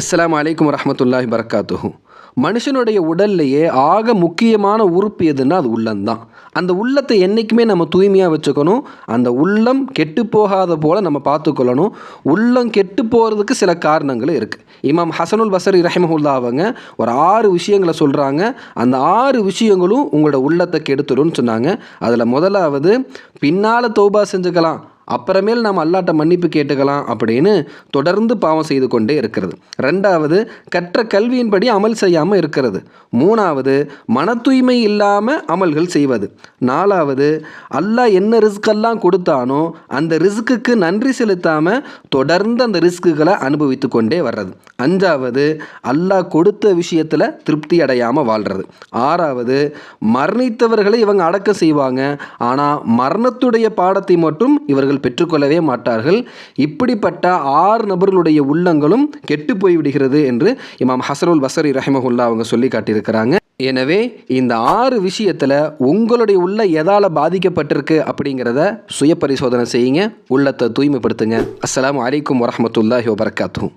அஸ்லாம் வலைக்கம் வரமத்துல்லாஹி வரகாத்துஹூ மனுஷனுடைய உடல்லையே ஆக முக்கியமான உறுப்பு எதுன்னா அது உள்ளம்தான். அந்த உள்ளத்தை என்றைக்குமே நம்ம தூய்மையாக வச்சுக்கணும். அந்த உள்ளம் கெட்டு போகாத போல் நம்ம பார்த்துக்கொள்ளணும். உள்ளம் கெட்டு போகிறதுக்கு சில காரணங்கள் இருக்குது இமாம் ஹசனுல் பசரி ரஹிமஹுல்லா அவங்க ஒரு ஆறு விஷயங்களை சொல்கிறாங்க அந்த ஆறு விஷயங்களும் உங்களோட உள்ளத்தை கெடுத்துடும் சொன்னாங்க. அதில் முதலாவது பின்னால் தௌபா செஞ்சுக்கலாம். அப்புறமேல் நாம் அல்லாட்ட மன்னிப்பு கேட்டுக்கலாம் அப்படின்னு தொடர்ந்து பாவம் செய்து கொண்டே இருக்கிறது. ரெண்டாவது கற்ற கல்வியின்படி அமல் செய்யாமல் இருக்கிறது. மூணாவது மன தூய்மை இல்லாமல் அமல்கள் செய்வது. நாலாவது அல்லாஹ் என்ன ரிஸ்கெல்லாம் கொடுத்தானோ அந்த ரிஸ்க்குக்கு நன்றி செலுத்தாமல் தொடர்ந்து அந்த ரிஸ்க்குகளை அனுபவித்து கொண்டே வர்றது. அஞ்சாவது அல்லாஹ் கொடுத்த விஷயத்தில் திருப்தி அடையாமல் வாழ்கிறது ஆறாவது மரணித்தவர்களை இவங்க அடக்கம் செய்வாங்க. ஆனால் மரணத்துடைய பாடத்தை மட்டும் இவர்கள் பெற்றுக்கொள்ளவே மாட்டார்கள். இப்படிப்பட்ட ஆறு நபர்களுடைய உள்ளங்களும் கெட்டு போய்விடுகிறது என்று இமாம் ஹசருல் பசரி ரஹிமஹுல்லா அவங்க சொல்லி காட்டியிருக்கிறாங்க. எனவே இந்த ஆறு விஷயத்தில் உங்களுடைய உள்ள எதால் பாதிக்கப்பட்டிருக்கு அப்படிங்கிறத சுய பரிசோதனை செய்யுங்க. உள்ளத்தை தூய்மைப்படுத்துங்க. அஸ்லாம் வலைக்கம் வரமத்துல்லாஹி வபரகாத்துஹு.